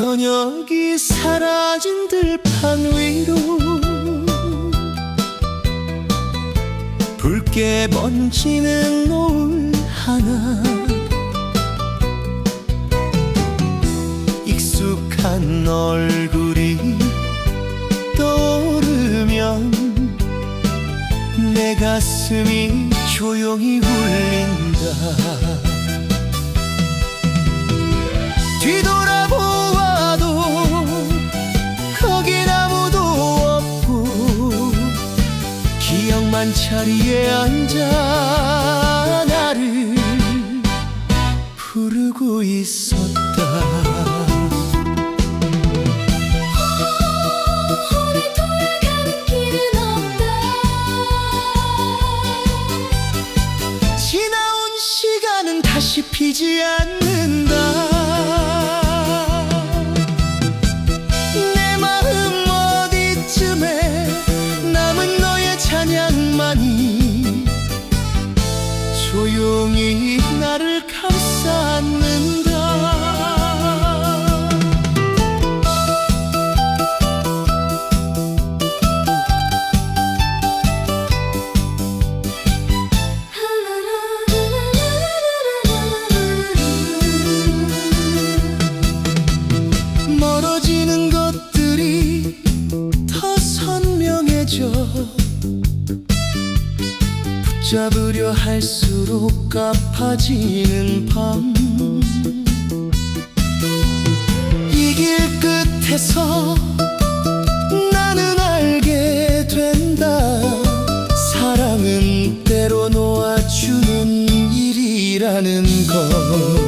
저녁이 사라진 들판 위로 붉게 번지는 노을 하나 익숙한 얼굴이 떠오르면 내 가슴이 조용히 울린다. 뒤돌아 기억만 자리에 앉아 나를 부르고 있었다. 오늘 돌아가는 길은 없다. 지나온 시간은 다시 피지 않는 조용히 나를 감싸는다 붙잡으려 할수록 가파지는 밤. 이 길 끝에서 나는 알게 된다. 사랑은 때로 놓아주는 일이라는 걸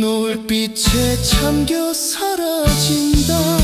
노을빛에 잠겨 사라진다.